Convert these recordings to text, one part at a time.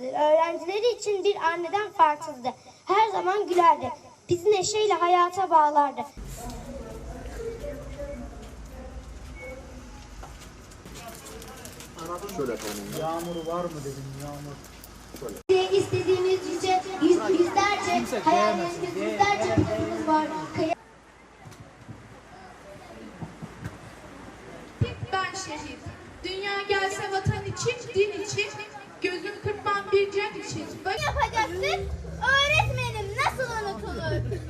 Öğrencileri için bir anneden farksızdı. Her zaman gülerdi. Bizi neşeyle hayata bağlardı. Şöyle yapalım. Yağmur var mı dedim yağmur. Diye istediğimiz yüce, yüz, yüzlerce hayallerimiz, var. Ben şehit. Dünya gelse vatan için, din için, gözüm kırpmam bir can için. Bak yapacaksın? Öğretmenim nasıl unutulur?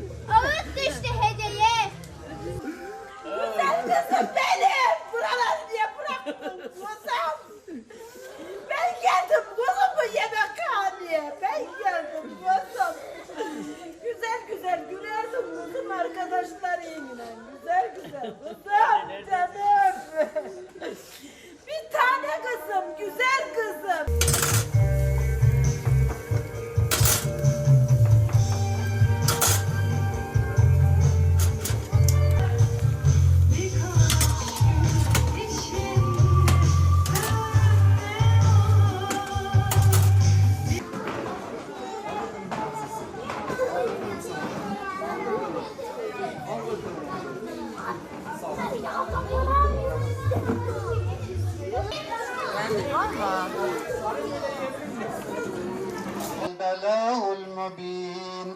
البلاء المبين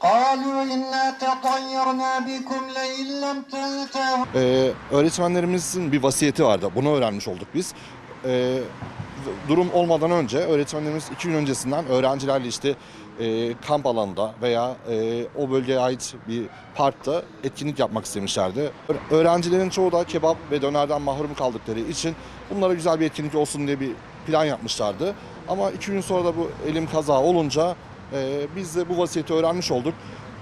قالوا إنا تطيرنا بكم لئن لم تنتهوا Ee, öğretmenlerimizin bir vasiyeti vardı. Bunu öğrenmiş olduk biz. Ee, durum olmadan önce öğretmenlerimiz iki gün öncesinden öğrencilerle işte e, kamp alanında veya e, o bölgeye ait bir parkta etkinlik yapmak istemişlerdi. Öğrencilerin çoğu da kebap ve dönerden mahrum kaldıkları için bunlara güzel bir etkinlik olsun diye bir plan yapmışlardı. Ama iki gün sonra da bu elim kaza olunca e, biz de bu vasiyeti öğrenmiş olduk.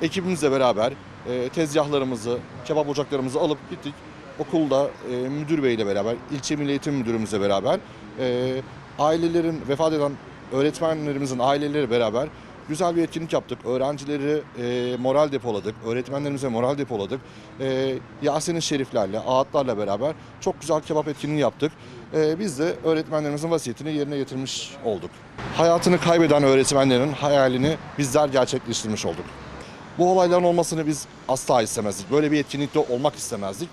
Ekibimizle beraber e, tezgahlarımızı, kebap ocaklarımızı alıp gittik. Okulda e, müdür beyle beraber, ilçe milli eğitim müdürümüzle beraber e, ailelerin, vefat eden öğretmenlerimizin aileleri beraber güzel bir etkinlik yaptık. Öğrencileri e, moral depoladık, öğretmenlerimize moral depoladık. E, Yasin'in şeriflerle, ağıtlarla beraber çok güzel kebap etkinliği yaptık. E, biz de öğretmenlerimizin vasiyetini yerine getirmiş olduk. Hayatını kaybeden öğretmenlerin hayalini bizler gerçekleştirmiş olduk. Bu olayların olmasını biz asla istemezdik. Böyle bir etkinlikte olmak istemezdik.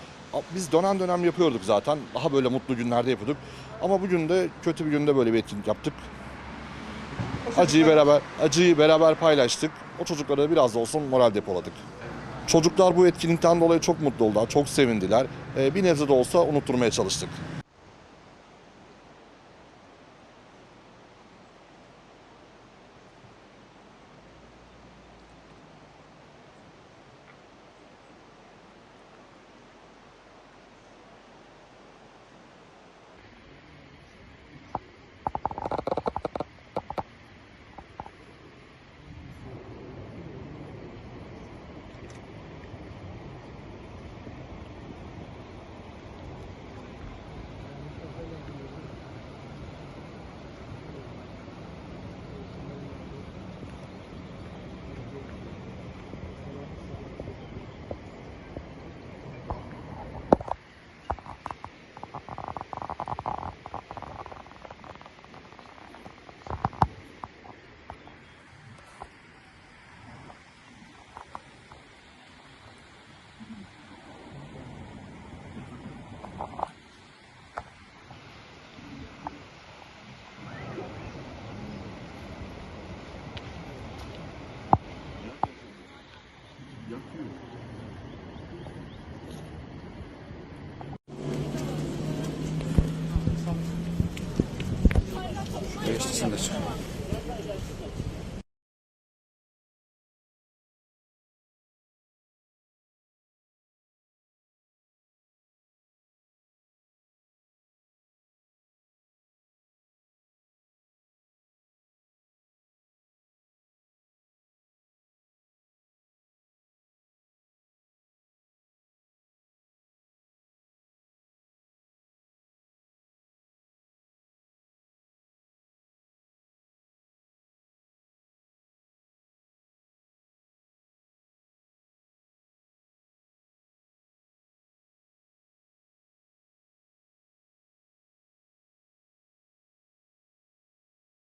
Biz dönem dönem yapıyorduk zaten. Daha böyle mutlu günlerde yapıyorduk. Ama bugün de kötü bir günde böyle bir etkinlik yaptık. Acıyı beraber acıyı beraber paylaştık. O çocuklara biraz da olsun moral depoladık. Çocuklar bu etkinlikten dolayı çok mutlu oldular, çok sevindiler. Ee, bir nebze de olsa unutturmaya çalıştık. Jeszcze są jeszcze.